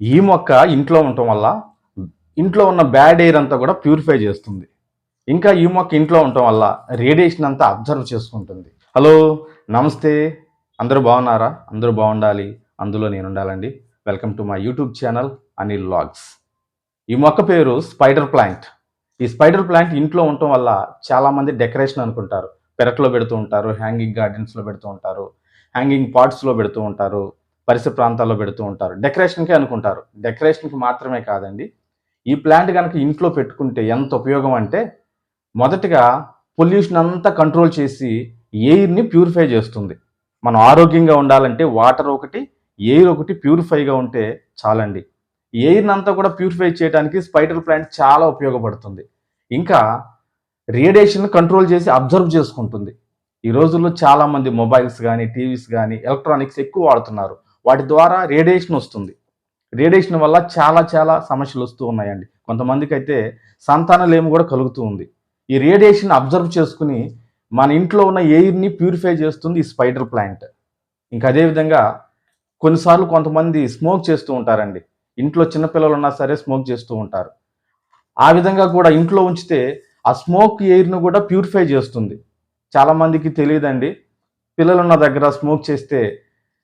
ఈ మొక్క ఇంట్లో ఉండటం వల్ల ఇంట్లో ఉన్న బ్యాడ్ ఎయిర్ అంతా కూడా ప్యూరిఫై చేస్తుంది. ఇంకా ఈ మొక్క ఇంట్లో ఉండటం వల్ల రేడియేషన్ అంతా అబ్జర్వ్ చేసుకుంటుంది. హలో నమస్తే. అందరూ బాగున్నారా? అందరూ బాగుండాలి. అందులో నేను ఉండాలండి. Welcome to my YouTube channel Anil logs ఈ మొక్క పేరు స్పైడర్ ప్లాంట్. ఈ స్పైడర్ ప్లాంట్ ఇంట్లో ఉండటం వల్ల చాలామంది డెకరేషన్ అనుకుంటారు. పెరట్లో పెడుతూ ఉంటారు హ్యాంగింగ్ గార్డెన్స్లో పెడుతూ ఉంటారు హ్యాంగింగ్ పాట్స్లో పెడుతూ ఉంటారు. పరిసర ప్రాంతాల్లో పెడుతూ ఉంటారు. డెకరేషన్కే అనుకుంటారు. డెకరేషన్కి మాత్రమే కాదండి. ఈ ప్లాంట్ కనుక ఇంట్లో పెట్టుకుంటే ఎంత ఉపయోగం అంటే మొదటగా పొల్యూషన్ అంతా కంట్రోల్ చేసి ఎయిర్ని ప్యూరిఫై చేస్తుంది. మనం ఆరోగ్యంగా ఉండాలంటే వాటర్ ఒకటి ఎయిర్ ఒకటి ప్యూరిఫైగా ఉంటే చాలండి. ఎయిర్ని అంతా కూడా ప్యూరిఫై చేయడానికి స్పైడర్ ప్లాంట్ చాలా ఉపయోగపడుతుంది. ఇంకా రేడియేషన్ కంట్రోల్ చేసి అబ్జర్వ్ చేసుకుంటుంది. ఈ రోజుల్లో చాలామంది మొబైల్స్ కానీ టీవీస్ కానీ ఎలక్ట్రానిక్స్ ఎక్కువ వాడుతున్నారు. వాటి ద్వారా రేడియేషన్ వస్తుంది. రేడియేషన్ వల్ల చాలా చాలా సమస్యలు వస్తూ ఉన్నాయండి. కొంతమందికి అయితే సంతానలేమి కూడా కలుగుతూ ఉంది. ఈ రేడియేషన్ అబ్జర్వ్ చేసుకుని మన ఇంట్లో ఉన్న ఎయిర్ని ప్యూరిఫై చేస్తుంది ఈ స్పైడర్ ప్లాంట్ ఇంకా అదేవిధంగా కొన్నిసార్లు కొంతమంది స్మోక్ చేస్తూ ఉంటారండి. ఇంట్లో చిన్నపిల్లలు ఉన్నా సరే స్మోక్ చేస్తూ ఉంటారు. ఆ విధంగా కూడా ఇంట్లో ఉంచితే ఆ స్మోక్ ఎయిర్ను కూడా ప్యూరిఫై చేస్తుంది. చాలామందికి తెలియదండి. పిల్లలున్న దగ్గర స్మోక్ చేస్తే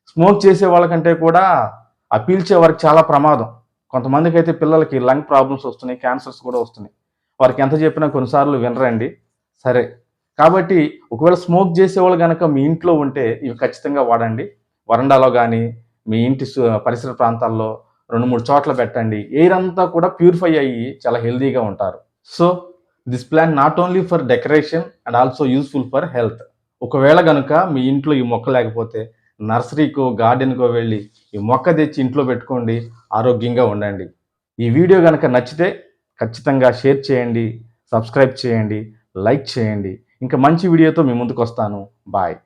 స్మోక్ చేసే వాళ్ళకంటే కూడా ఆ పీల్చే వారికి చాలా ప్రమాదం. కొంతమందికి అయితే పిల్లలకి లంగ్ ప్రాబ్లమ్స్ వస్తున్నాయి క్యాన్సర్స్ కూడా వస్తున్నాయి. వారికి ఎంత చెప్పినా కొన్నిసార్లు వినరండి. సరే. కాబట్టి ఒకవేళ స్మోక్ చేసేవాళ్ళు కనుక మీ ఇంట్లో ఉంటే ఇవి ఖచ్చితంగా వాడండి. వరండాలో కానీ మీ ఇంటి సు- పరిసర ప్రాంతాల్లో రెండు మూడు చోట్ల పెట్టండి. ఎయిర్ అంతా కూడా ప్యూరిఫై అయ్యి చాలా హెల్దీగా ఉంటారు. So this plan not only for decoration and also useful for health. ఒకవేళ కనుక మీ ఇంట్లో ఈ మొక్క లేకపోతే నర్సరీకో గార్డెన్కో వెళ్ళి ఈ మొక్క తెచ్చి ఇంట్లో పెట్టుకోండి ఆరోగ్యంగా ఉండండి. ఈ వీడియో కనుక నచ్చితే ఖచ్చితంగా షేర్ చేయండి సబ్స్క్రైబ్ చేయండి లైక్ చేయండి. ఇంకా మంచి వీడియోతో మీ ముందుకు వస్తాను బాయ్.